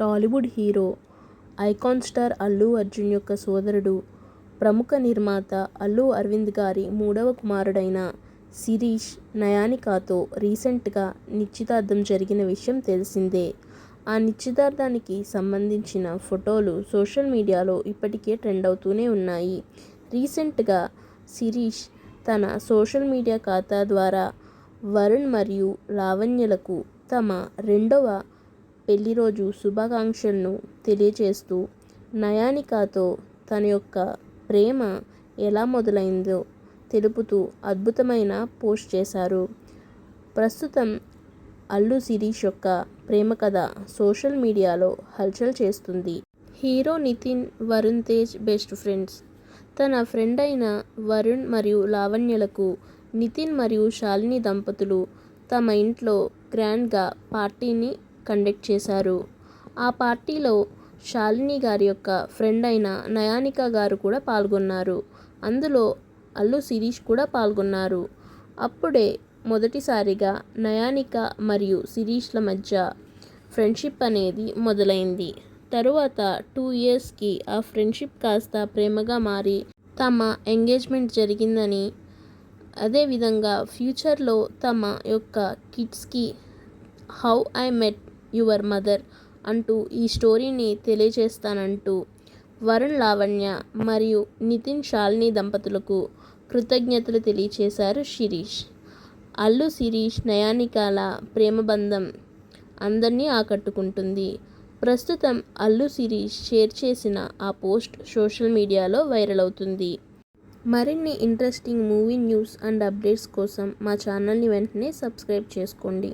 Tollywood hero icon star Allu Arjun యొక్క సోదరుడు ప్రముఖ నిర్మాత అల్లు అరవింద్ గారి మూడవ కుమారుడైన శిరీష్ నయానికాతో రీసెంట్గా నిశ్చితార్థం జరిగిన విషయం తెలిసిందే. ఆ నిశ్చితార్థానికి సంబంధించిన ఫోటోలు సోషల్ మీడియాలో ఇప్పటికే ట్రెండ్ అవుతూనే ఉన్నాయి. రీసెంట్గా శిరీష్ తన సోషల్ మీడియా ఖాతా ద్వారా వరుణ్ మరియు లావణ్యలకు తమ రెండవ పెళ్ళి రోజు శుభాకాంక్షలను తెలియజేస్తూ నయానికాతో తన యొక్క ప్రేమ ఎలా మొదలైందో తెలుపుతూ అద్భుతమైన పోస్ట్ చేశారు. ప్రస్తుతం అల్లు శిరీష్ యొక్క ప్రేమ కథ సోషల్ మీడియాలో హల్చల్ చేస్తుంది. Hero Nithin Varun Tej best friends. తన ఫ్రెండ్ అయిన వరుణ్ మరియు లావణ్యలకు నితిన్ మరియు శాలిని దంపతులు తమ ఇంట్లో గ్రాండ్గా పార్టీని కండక్ట్ చేశారు. ఆ పార్టీలో శాలిని గారి యొక్క ఫ్రెండ్ అయిన నయానిక గారు కూడా పాల్గొన్నారు. అందులో అల్లు శిరీష్ కూడా పాల్గొన్నారు. అప్పుడే మొదటిసారిగా నయానిక మరియు శిరీష్ల మధ్య ఫ్రెండ్షిప్ అనేది మొదలైంది. తరువాత టూ ఇయర్స్కి ఆ ఫ్రెండ్షిప్ కాస్త ప్రేమగా మారి తమ ఎంగేజ్మెంట్ జరిగిందని అదేవిధంగా ఫ్యూచర్లో తమ యొక్క కిడ్స్కి how I met your mother అంటూ ఈ స్టోరీని తెలియజేస్తానంటూ వరుణ్ లావణ్య మరియు నితిన్ శాలిని దంపతులకు కృతజ్ఞతలు తెలియచేశారు శిరీష్. అల్లు శిరీష్ నయానికాల ప్రేమబంధం అందరినీ ఆకట్టుకుంటుంది. ప్రస్తుతం అల్లు శిరీష్ షేర్ చేసిన ఆ పోస్ట్ సోషల్ మీడియాలో వైరల్ అవుతుంది. మరిన్ని interesting movie news and updates కోసం మా ఛానల్ని వెంటనే సబ్స్క్రైబ్ చేసుకోండి.